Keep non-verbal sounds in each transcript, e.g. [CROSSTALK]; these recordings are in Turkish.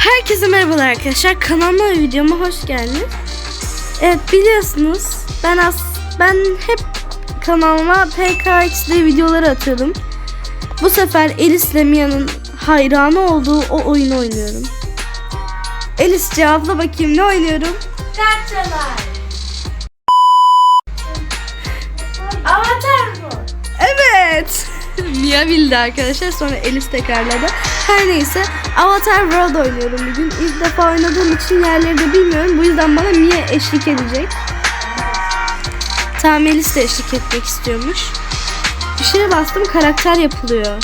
Herkese merhabalar arkadaşlar. Kanalıma ve videoma hoş geldiniz. Evet biliyorsunuz ben as ben hep kanalıma PKXD videoları atıyordum. Bu sefer Elis ile Mia'nın hayranı olduğu o oyunu oynuyorum. Elis cevapla bakayım ne oynuyorum? Kaçalar. Avatar bu. Evet. Mia bildi arkadaşlar. Sonra Elis tekrarladı. Her neyse Avatar World oynuyorum bugün. İlk defa oynadığım için yerleri de bilmiyorum. Bu yüzden bana Mia eşlik edecek. Tamam Elis de eşlik etmek istiyormuş. Bir şeye bastım karakter yapılıyor.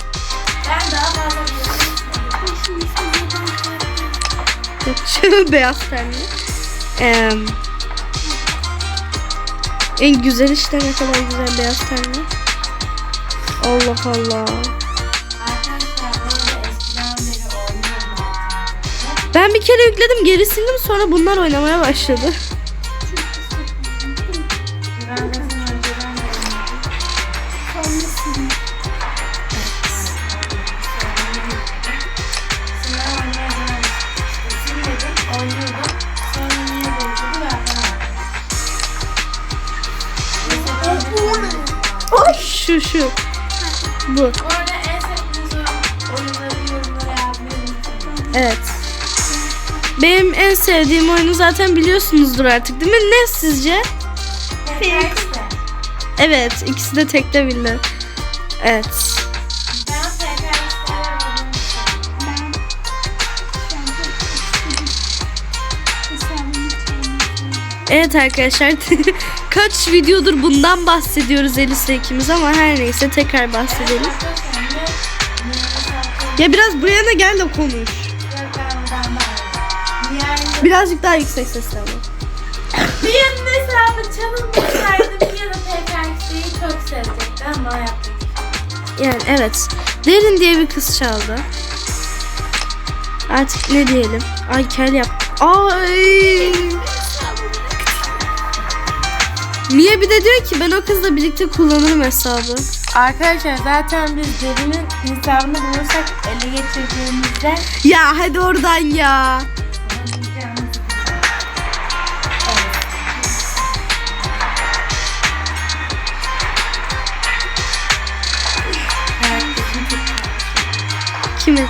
Ben beyaz tenli. Ee, en güzel işte ne kadar güzel beyaz tenli. Allah Allah. Ben bir kere yükledim geri sildim sonra bunlar oynamaya başladı. Şu şu. Bu. Evet. Benim en sevdiğim oyunu zaten biliyorsunuzdur artık değil mi? Ne sizce? PKX'de. Evet ikisi de tekte bildi. Evet. Evet arkadaşlar [LAUGHS] kaç videodur bundan bahsediyoruz Elis'le ikimiz ama her neyse tekrar bahsedelim. Ya biraz buraya da gel de konuş. Birazcık daha yüksek sesle ama. Bir yanın hesabı çalınmasaydı bir yanı PKX'yi çok sevecekti ama yaptık. Yani evet. Derin diye bir kız çaldı. Artık ne diyelim? Ay kel yap. Ay. Mia bir de diyor ki ben o kızla birlikte kullanırım hesabı. Arkadaşlar zaten biz derinin hesabını bulursak ele geçirdiğimizde Ya hadi oradan ya. Kimin?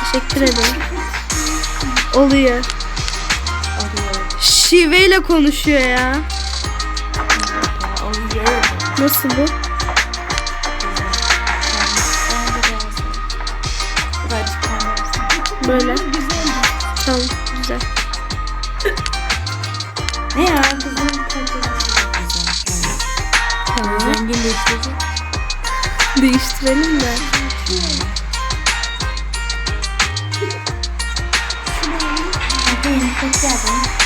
Teşekkür ederim. Oluyor. Şiveyle konuşuyor ya. Nasıl bu? Böyle. Tamam güzel. Ne ya kızım Tamam. Zenginleştirecek. Değiştirelim de. Bakayım çok geldim.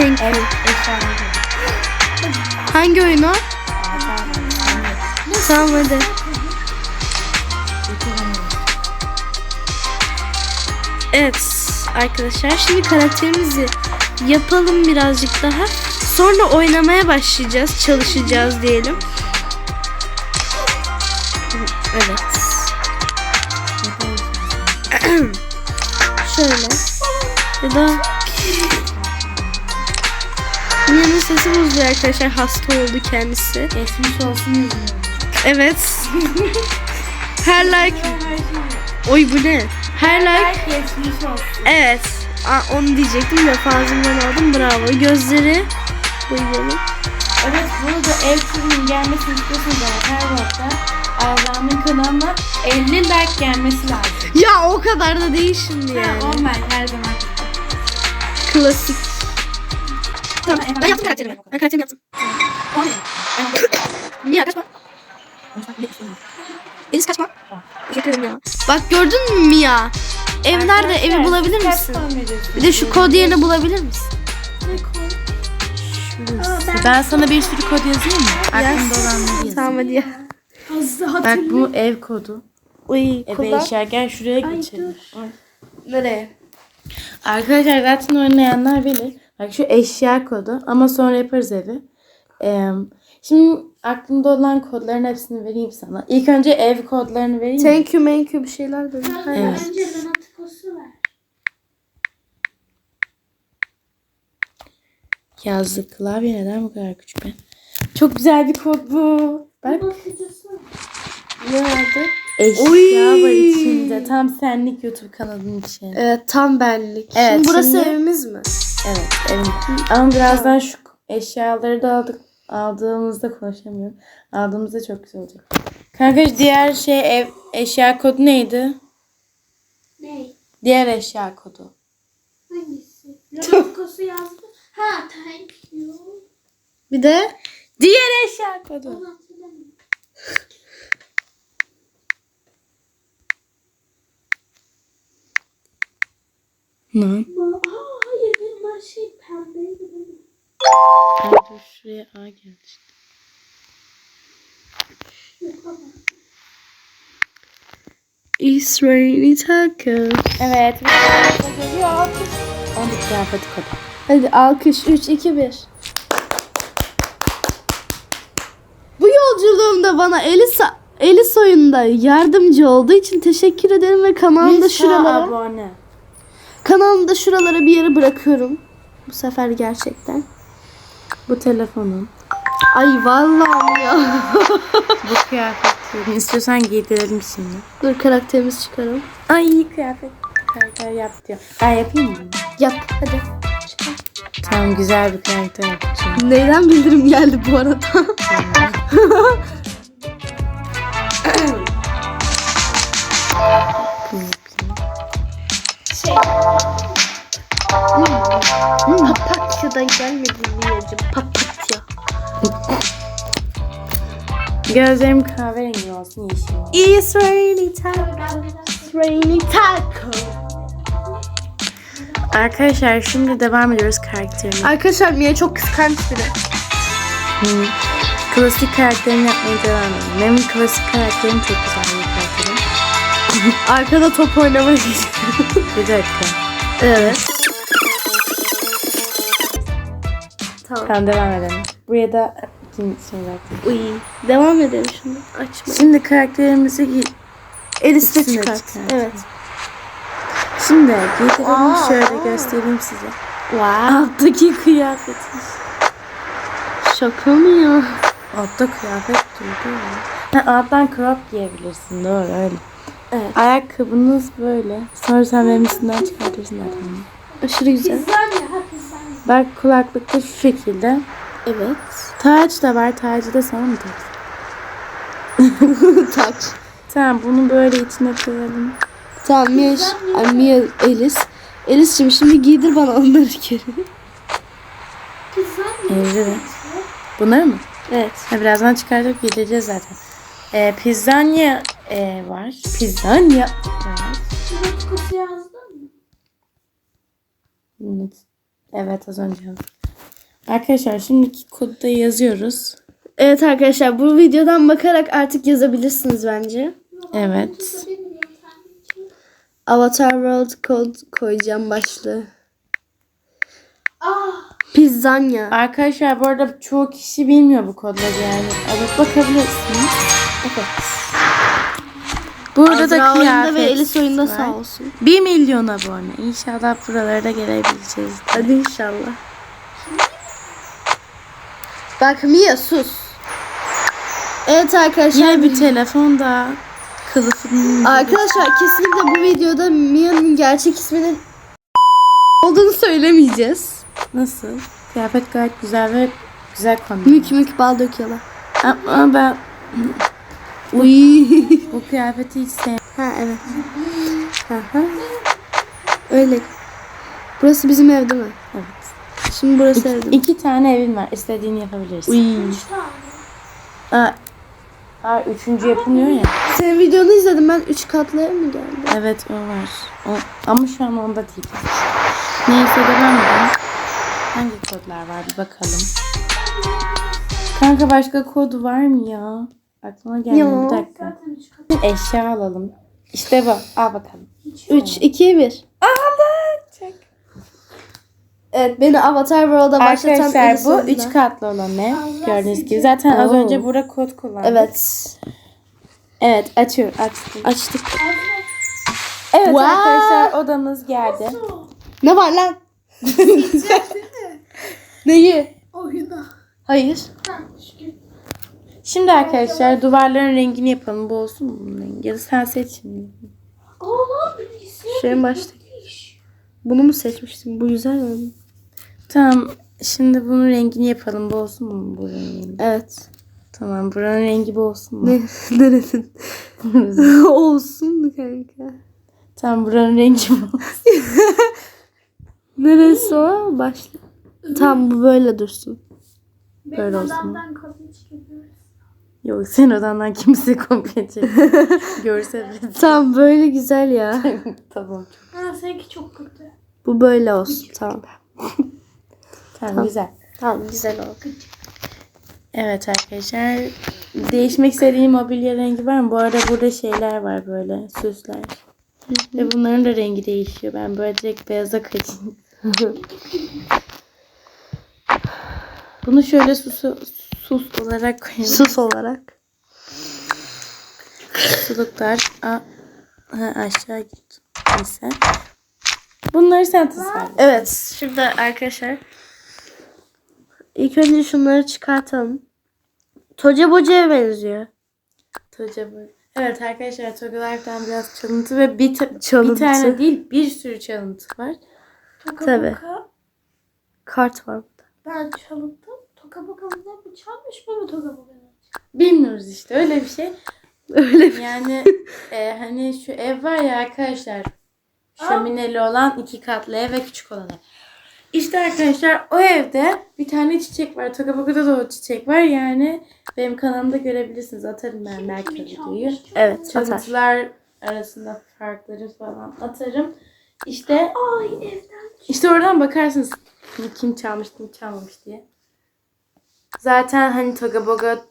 You. Evet. Hangi oyun o? Tamam hadi. Evet arkadaşlar şimdi karakterimizi yapalım birazcık daha. Sonra oynamaya başlayacağız, çalışacağız diyelim. Evet. [CLEARS THROAT] Şöyle. Ya da sesi bozuyor arkadaşlar. Hasta oldu kendisi. Geçmiş olsun. Evet. Her like. Oy bu ne? Her like. Geçmiş olsun. Evet. Aa, onu diyecektim de fazladan aldım. Bravo. Gözleri boyayalım. Evet burada ev turunun gelmesini istiyorsanız her hafta Azra'nın kanalına 50 like gelmesi lazım. Ya o kadar da değil şimdi Ha, yani. 10 like her zaman. Klasik. Tamam. Ben yaptım karakterimi. Ben karakterimi yaptım. Niye kaçma? Elis kaçma. Teşekkür ederim ya. Bak gördün mü Mia? Ev nerede? Evi bulabilir kaç misin? puan? Bir de şu kod yerini bulabilir misin? Ben sana bir sürü kod yazayım mı? Aklımda olanları yazayım. Tamam hadi ya. Bak bu ev kodu. Uy, eşya gel şuraya geçelim. Nereye? Arkadaşlar zaten oynayanlar bilir. Bak şu eşya kodu ama sonra yaparız evi. Ee, Şimdi aklımda olan kodların hepsini vereyim sana. İlk önce ev kodlarını vereyim mi? Thank you, thank you bir şeyler dedim. Evet. Önce bana tıkosu ver. Yazdı klavye neden bu kadar küçük ben? Çok güzel bir kod bu. Bak. Bakıcısı var. Eşya Oy. var içinde. Tam senlik YouTube kanalın için. Evet tam benlik. Evet, Şimdi burası şimdi- evimiz mi? Evet. Evet. Ama birazdan şu eşyaları da aldık. Aldığımızda konuşamıyorum. Aldığımızda çok güzel olacak. Kanka diğer şey ev eşya kodu neydi? Ne? Diğer eşya kodu. Hangisi? [LAUGHS] Tıkosu yazdı. Ha thank you. Bir de Diğer eşya kodu. Hatırlamıyorum. [LAUGHS] Ne? Ba- Aa hayır benim her şey pembeydi dur şuraya A geldi işte. Raining tacos. Evet. Onu kıyafeti kodu. Hadi alkış 3 2 1. Bu yolculuğumda bana Elisa Elis oyunda yardımcı olduğu için teşekkür ederim ve kanalımda şuralara abone. Kanalımda şuralara bir yere bırakıyorum. Bu sefer gerçekten. Bu telefonun. Ay vallahi ya. [LAUGHS] Bu kıyafetlerini istiyorsan giydirelim şimdi. Dur karakterimizi çıkaralım. Ay kıyafet. Karakter yap diyor. Ben yapayım mı? Yap hadi. Çıkar. Tamam güzel bir karakter yapacağım. Neyden bildirim geldi bu arada? [LAUGHS] Şey. Papatya'dan gelmedi Miyacım. Papatya. Gözlerim kahverengi olsun yeşil. Ben biraz Raining tacos. Arkadaşlar şimdi devam ediyoruz karakterime. Arkadaşlar Mia çok kıskanç biri. Hı. Klasik karakterimi yapmaya devam ediyorum. Benim klasik karakterim çok güzel. [LAUGHS] Arkada top oynamaya gidiyor. Bir dakika. evet. Tamam. Tamam devam edelim. Buraya da ikincisini bıraktım. Uy. Devam edelim şimdi. Açma. Şimdi karakterimizi gi- Elis de İkisini de çıkart. çıkart. Evet. Şimdi giydirelim Aa. şöyle göstereyim size. Wow. Alttaki kıyafetimiz. Şaka mı ya? Altta kıyafet durdu ya. Ha, alttan crop giyebilirsin doğru öyle. Evet. Ayakkabınız böyle. Sonra sen benim üstünden çıkartırsın zaten. Aşırı güzel. Bak kulaklık da şu şekilde. Evet. Taç da var. Tacı da sana mı tak? [LAUGHS] Taç. Tamam bunu böyle içine koyalım. Tamam Mia, Mia Elis. Elis'cim şimdi giydir bana onları geri. Pizzanya. Evet. Bunları mı? Evet. Ha, birazdan çıkartıp gideceğiz zaten. Ee, pizzanya e, var. Pizzanya var. Tıkosu yazdın mı? Evet. Evet az önce yazdım. Arkadaşlar şimdiki kodda yazıyoruz. Evet arkadaşlar bu videodan bakarak artık yazabilirsiniz bence. Evet. Avatar World Code koyacağım başlığı. Ah. Pizzanya. Arkadaşlar bu arada çoğu kişi bilmiyor bu kodları yani. Alıp bakabilirsiniz. Evet. Burada da Azra oyunda kıyafet ve Elis oyunda sağ olsun. 1 milyon abone. İnşallah buralara da gelebileceğiz. Hadi inşallah. Bak Mia sus. Evet arkadaşlar. Yine bir telefon da kılıfının Arkadaşlar kesinlikle bu videoda Mia'nın gerçek isminin olduğunu söylemeyeceğiz. nasıl? Kıyafet gayet güzel ve güzel kombin. Mük mük bal döküyorlar. Ama ben Uy. Kıyafeti hiç sevmiyorum. ha evet. Aha. Öyle. Burası bizim ev değil mi? Evet. Şimdi burası İki, ev değil mi? iki tane evin var. İstediğini yapabilirsin. Uy. Üç tane. Aa, aa, üçüncü yapılmıyor ya. Senin videonu izledim ben 3 katlı ev mi geldi? Evet o var. O, ama şu an onda değil. Neyse devam edelim. Hangi kodlar var bir bakalım. Kanka başka kod var mı ya? Aklıma gelmiyor Yok. bir dakika. Üç. Eşya alalım. İşte bu. Al bakalım. Hiç yok. 3, 2, 1. Aldık. Evet beni Avatar World'a başlatan Arkadaşlar bu. 3 katlı olan. Allah Gördüğünüz gibi. Zaten az Oo. önce burada kod kullandık. Evet. Evet açıyor açtım. Açtık. Evet Wow. arkadaşlar odamız geldi. Ne var lan? [LAUGHS] Neyi? Oyunu. Hayır. Ha, şükür. Şimdi arkadaşlar duvarların rengini yapalım. Bu olsun mu bunun rengi? Ya da sen seç şimdi. Başta. Bunu mu seçmiştim? Bu güzel mi? Tamam. Şimdi bunun rengini yapalım. Bu olsun mu bu rengin? Evet. Tamam. Buranın rengi bu olsun mu? Ne? [LAUGHS] Neresin? [LAUGHS] Olsun kanka. tamam buranın rengi bu olsun. [LAUGHS] Neresi o? Başla. Tamam bu böyle dursun. Benim Böyle olsun. odamdan kapıyı çıkıyoruz. Yok senin odandan kimse kopya çekmiyor. [LAUGHS] Görse bile. Tamam böyle güzel ya. [LAUGHS] tamam. Ha, seninki çok kötü. Bu böyle olsun. Tamam. Tamam, güzel. Tamam güzel oldu. Evet arkadaşlar. Değişmek istediğim mobilya rengi var mı? Bu arada burada şeyler var böyle süsler. Ve bunların da rengi değişiyor. Ben böyle direkt beyaza kaçayım. [LAUGHS] Bunu şöyle sus, sus olarak koyayım. Sus olarak. Suluklar. A, ha, aşağı git. Neyse. Bunları sen tasarla. Evet. Şimdi arkadaşlar. İlk önce şunları çıkartalım. Toca bocaya benziyor. Toca böyle. Evet arkadaşlar Togalar'dan biraz çalıntı ve bir, ta- Çalıntı. bir tane değil bir sürü çalıntı var. Toka Tabii. boka. Kart var burada. Ben çalındım. Bundan mı çalmış mı toka boka? Bilmiyoruz işte öyle bir şey. Öyle bir Yani e, hani şu ev var ya arkadaşlar. Şömineli olan iki katlı ev ve küçük olan ev. İşte arkadaşlar o evde bir tane çiçek var. Tokaboka'da da o çiçek var. Yani benim kanalımda görebilirsiniz. Atarım ben belki de videoyu. Evet atar. Çalıntılar arasında farkları falan atarım. İşte Ay evden. işte oradan bakarsınız kim çalmış kim çalmamış diye. Zaten hani Toga Boga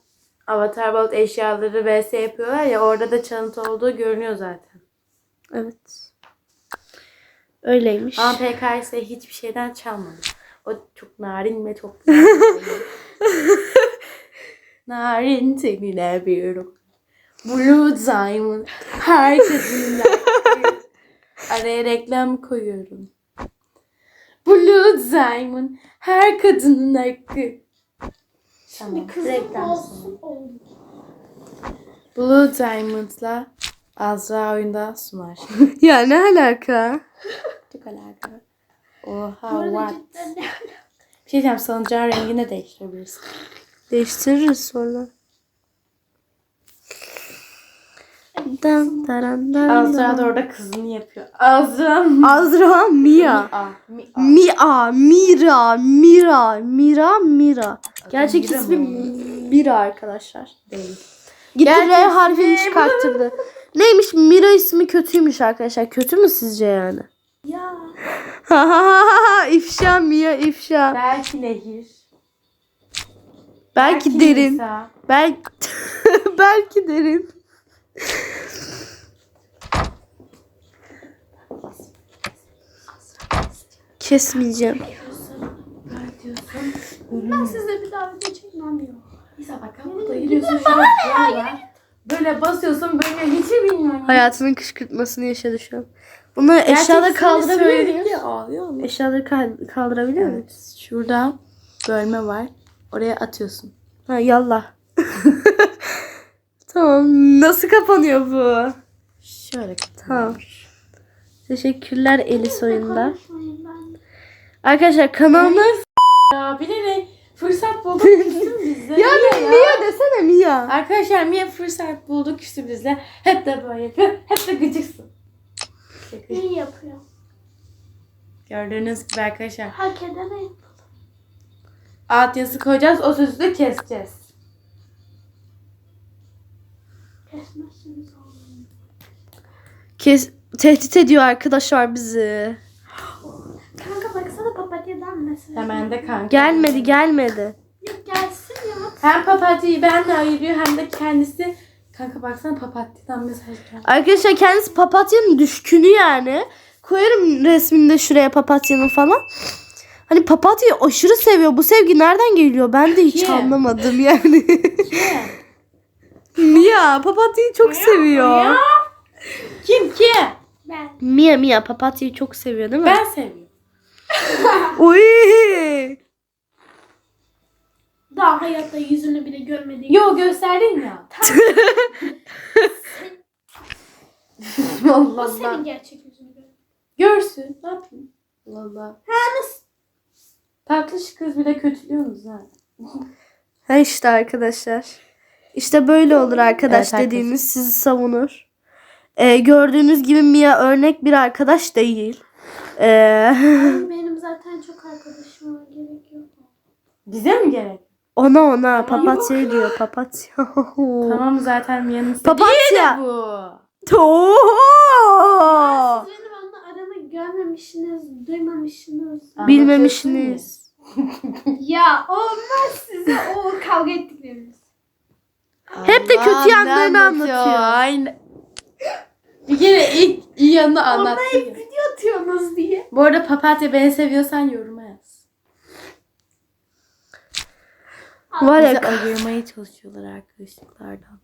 Avatar World eşyaları vs yapıyorlar ya orada da çalıntı olduğu görünüyor zaten. Evet. Öyleymiş. Ama PKS hiçbir şeyden çalmadı. O çok narin ve çok [LAUGHS] narin. narin tenine bir Blue Diamond herkesin hakkı. [LAUGHS] Araya reklam koyuyorum. Blue Diamond her kadının hakkı. Tamam. Kızım olsun. Blue Diamond'la Azra oyunda sunar. [LAUGHS] ya ne alaka? Çok alakalı. Oha Burada what? Bir şey diyeceğim salıncağın rengini değiştirebilirsin. Değiştiririz sonra. Dan, daran, dan, Azra da orada kızını yapıyor. Azra Azra Mia. Aa, mi- aa. Mia, Mira, Mira, Mira, Mira. Gerçek ismi? Mira arkadaşlar. Değil. Gitti R harfini çıkarttırdı. Neymiş? Mira ismi kötüymüş arkadaşlar. Kötü mü sizce yani? Ya. [LAUGHS] ifşa Mia ifşa. Belki nehir. Belki derin. Nisa. Belki [LAUGHS] belki derin. Kesmeyeceğim. Ben size bir daha video çekmem yok. Nisa bak ben burada giriyorsun şu an böyle. Böyle basıyorsun böyle hiç bilmiyorum. Hayatının kışkırtmasını yaşadı şu an. Bunları eşyaları kaldırabiliyor muyuz? muyuz? Ağlıyor mu? Eşyaları kal- kaldırabiliyor muyuz? Evet. Şurada bölme var. Oraya atıyorsun. Ha yallah. [LAUGHS] tamam. Nasıl kapanıyor bu? Şöyle Tamam. Teşekkürler Elis oyunda. Arkadaşlar kanalıma... Ya bilerek fırsat bulduk [LAUGHS] küstüm bizle. Ya Niye Mia desene Mia. Arkadaşlar Mia fırsat buldu küstü bizle. Hep de böyle yapıyor. Hep de gıcıksın. İyi yapıyor. Gördüğünüz gibi arkadaşlar. Hak edene yapalım. Alt yazı koyacağız. O sözü de keseceğiz. Kesmezsiniz oğlum. Kes tehdit ediyor arkadaşlar bizi. Mesaj. Hemen de kanka. Gelmedi gelmedi. Yok gelsin ya. Hem papatyayı benle ayırıyor hem de kendisi. Kanka baksana papatyadan mesaj geldi. Arkadaşlar kendisi papatyanın düşkünü yani. Koyarım resmini de şuraya papatyanın falan. Hani papatyayı aşırı seviyor. Bu sevgi nereden geliyor? Ben de hiç Kim? anlamadım yani. Kim? Mia papatyayı çok seviyor. Kim kim? Ben. Mia Mia papatyayı çok seviyor değil mi? Ben seviyorum. [LAUGHS] Uy. Daha hayatta yüzünü bile görmedik. Yo gösterdin ya. [LAUGHS] Allah O senin Allah. gerçek yüzünü gör. Görsün. Ne yapayım? Allah Allah. Ha nasıl? Tatlış kız bile kötülüyorsunuz ha. Ha işte arkadaşlar. İşte böyle olur arkadaş Evet, dediğiniz sizi savunur. Ee, gördüğünüz gibi Mia örnek bir arkadaş değil. Ee, Benim zaten çok arkadaşım var. Gerek yok. Bize mi gerek? ona ona papatya diyor papatya. [LAUGHS] Tamam zaten yanınızda Papatya. değil de bu. Oo! Siz benim onunla aramı görmemişsiniz, duymamışsınız. Bilmemişsiniz. [LAUGHS] ya olmaz size o kavga ettikleriniz. Hep de kötü Allah'ım, yanlarını anlatıyor. Aynen. Bir kere ilk iyi yanını Ona anlattı. hep video atıyorsunuz diye. Bu arada papatya beni seviyorsan yoruma yaz. Var Bizi ya ayırmaya çalışıyorlar arkadaşlıklardan.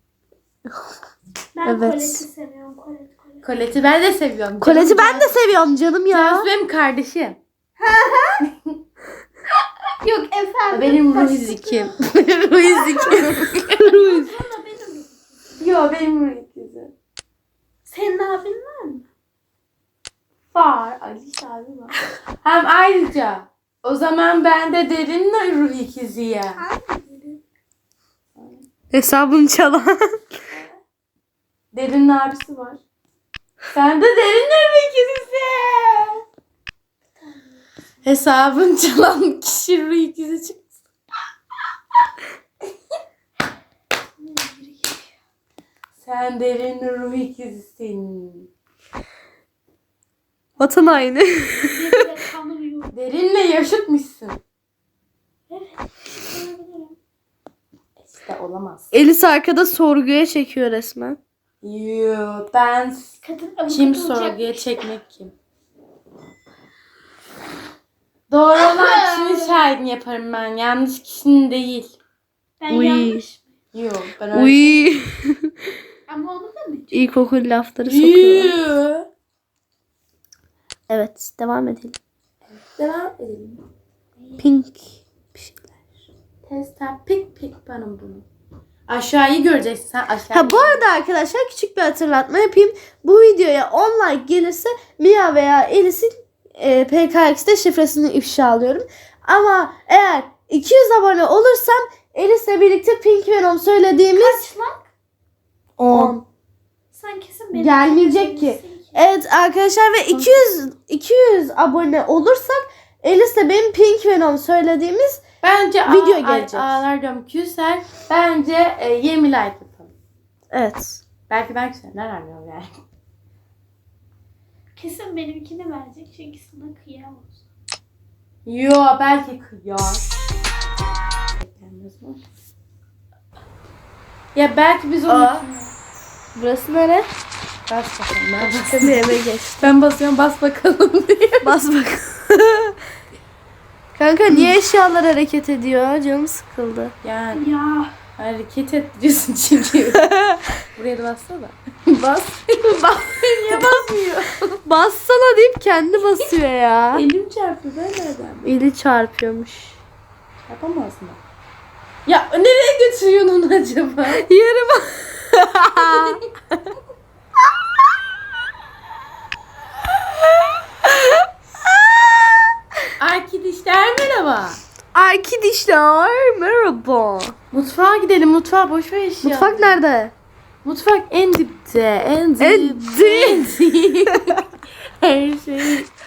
Ben Evet. Colette'i seviyorum. Colette, Colette. Colette'i ben de seviyorum. Colette'i ben de seviyorum canım ya. Cansu benim kardeşim. [LAUGHS] Yok efendim. Benim başka- Ruizikim. Ruizikim. Ruiz. Ama benim. [LAUGHS] Yo benim Ruizik'im. Senin abin var mı? Var. Aliş abi var. Hem ayrıca o zaman ben de derinle ruh ikiziyim. Hesabını çalan. Derinin abisi var. Sen de derinle ruh ikizisin. Hesabın çalan kişi ruh ikizi çıktı. Sen derin ruh ikizisin. Vatan haini. [LAUGHS] Derinle yaşıtmışsın. İşte olamaz. Elis arkada sorguya çekiyor resmen. Yo, ben Kadın avukat kim olacak. sorguya çekmek kim? Doğru olan kişinin şahidini yaparım ben. Yanlış kişinin değil. Ben Uy. yanlış. Yok ben öyle. Uy. [LAUGHS] Ama onu da mı? İlkokul lafları sokuyor. Yo. Evet devam edelim. Devam edelim. Pink bir şeyler. Testa pik pik bana bunu. Aşağıyı göreceksin sen aşağıyı. Ha bu arada arkadaşlar küçük bir hatırlatma yapayım. Bu videoya 10 like gelirse Mia veya Elis'in e, PKX'de şifresini ifşa alıyorum. Ama eğer 200 abone olursam Elis'le birlikte Pink Venom söylediğimiz Kaç lan? 10. Sen kesin benim. Gelmeyecek ki. Evet arkadaşlar ve 200 200 abone olursak Elis'le benim Pink Venom söylediğimiz Bence Video A- gelecek. Ağlar diyorum küser. Bence e, 20 like yapalım. evet. Belki ben küser. Nereden yani? Kesin benimkini verecek çünkü sana kıyamaz. Yo belki kıyar. Beklenmez? Ya belki biz onu... Aa. Burası nere? Bas bakalım. Ben, Başka bir eve geç. ben basıyorum bas bakalım [LAUGHS] diye. Bas bak. Kanka niye eşyalar hareket ediyor? Canım sıkıldı. Yani Ya. hareket ettiriyorsun çünkü. [LAUGHS] Buraya da bassana. Bas. [LAUGHS] Bas. Niye basmıyor? Bassana deyip kendi basıyor ya. Elim çarptı ben nereden? Eli çarpıyormuş. Yapamaz mı? Ya nereye götürüyorsun onu acaba? Yarım. Arkadaşlar merhaba. Arkadaşlar merhaba. Mutfağa gidelim mutfağa boş ver eşya. Mutfak nerede? Mutfak en dipte. En dip. En dip. [LAUGHS] Her şey.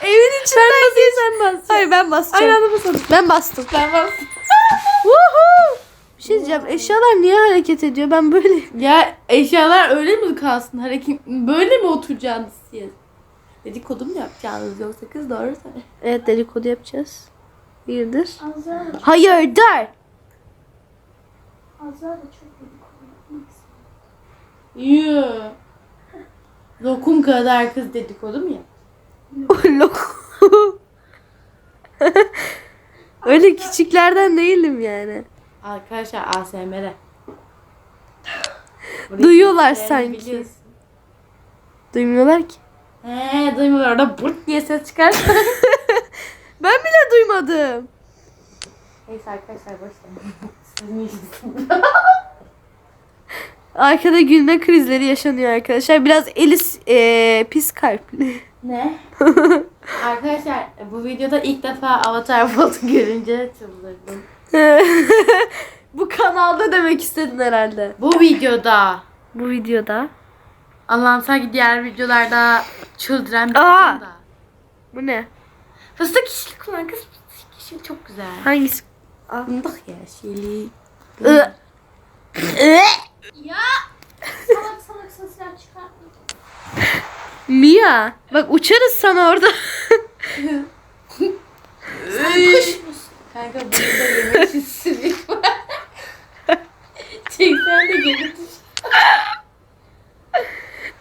Evin içinden Sen sen bas. Hayır ben basacağım. Aynı anda basalım. Ben bastım. Ben bastım. Woohoo! Şey diyeceğim. Eşyalar niye hareket ediyor? Ben böyle [LAUGHS] Ya eşyalar öyle mi kalsın? Hareket böyle mi oturacağınız siz? Dedikodu mu yapacaksınız yoksa kız doğru söyle. Evet dedikodu yapacağız. Birdir. Azra da, Hayırdır? Azra da çok dedikodu yapmak istiyor. Yoo. Lokum kadar kız dedikodu mu ya? [LAUGHS] Lok. [LAUGHS] Öyle küçüklerden değilim yani. Arkadaşlar. [LAUGHS] Duyuyorlar Burayı sanki. biliyorsun. Duymuyorlar ki. He duymuyorlar. Orada burt diye ses çıkar. [LAUGHS] Ben bile duymadım. Neyse arkadaşlar boş verin. Sizin işiniz. Arkada gülme krizleri yaşanıyor arkadaşlar. Biraz Elis eee, pis kalpli. Ne? [LAUGHS] Arkadaşlar bu videoda ilk defa Avatar Bolt'u görünce çıldırdım. [LAUGHS] Bu kanalda demek istedin herhalde. Bu videoda Bu videoda. Allah'ım sanki diğer videolarda çıldıran bir Aa! da. Bu ne? Fıstık kişilik kullan kız fıstık kişilik çok güzel. Hangisi? Fındık ya şeyli. Ya. Salak salak sesler çıkartma. Mia. Bak uçarız sana orada. Sen kuş musun? Kanka burada yemek sürük var. [LAUGHS] Çeksen de geri düş.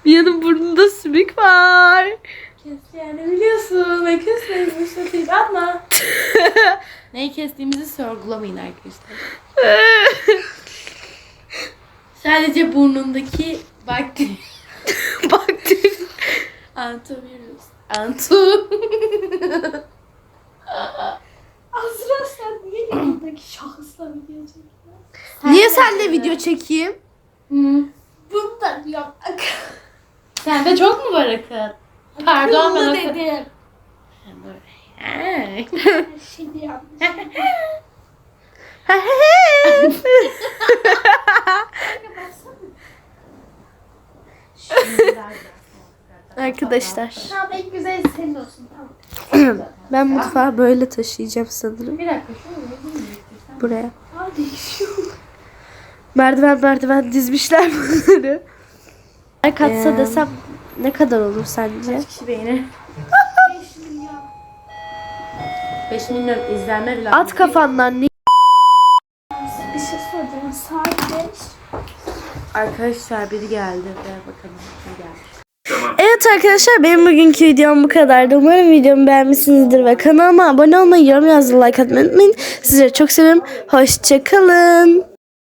Mia'nın burnunda sümük var. Kes yani biliyorsun. Ve kesmeyin başlatayım ama. [LAUGHS] Neyi kestiğimizi sorgulamayın arkadaşlar. [LAUGHS] Sadece burnundaki bakteri. Bakteri. Antivirüs. Antu. Azra sen niye [CLEARS THROAT] yanındaki şahısla video çekiyorsun? Niye senle video çekeyim? Hı. Bunu da diyorum. Sende çok mu var akıl? Pardon ben Akıllı akıl. dedim. Hey. Şimdi yanlış. [LAUGHS] [LAUGHS] Arkadaşlar. Tamam en güzel senin olsun tamam. [CLEARS THROAT] Ben mutfağı böyle taşıyacağım sanırım. Bir dakika? Buraya. Merdiven merdiven dizmişler [LAUGHS] bunları. Like atsa Ee, desem ne kadar olur sence? Kaç kişi beğenir? 5 milyon. 5 milyon izlenme bile. At kafandan ne? Bir şey soracağım. Saat 5. Arkadaşlar biri geldi. Ver bakalım kim geldi. Evet arkadaşlar benim bugünkü videom bu kadardı. Umarım videomu beğenmişsinizdir ve kanalıma abone olmayı, yorum yazmayı, like atmayı unutmayın. Sizleri çok seviyorum. Hoşçakalın.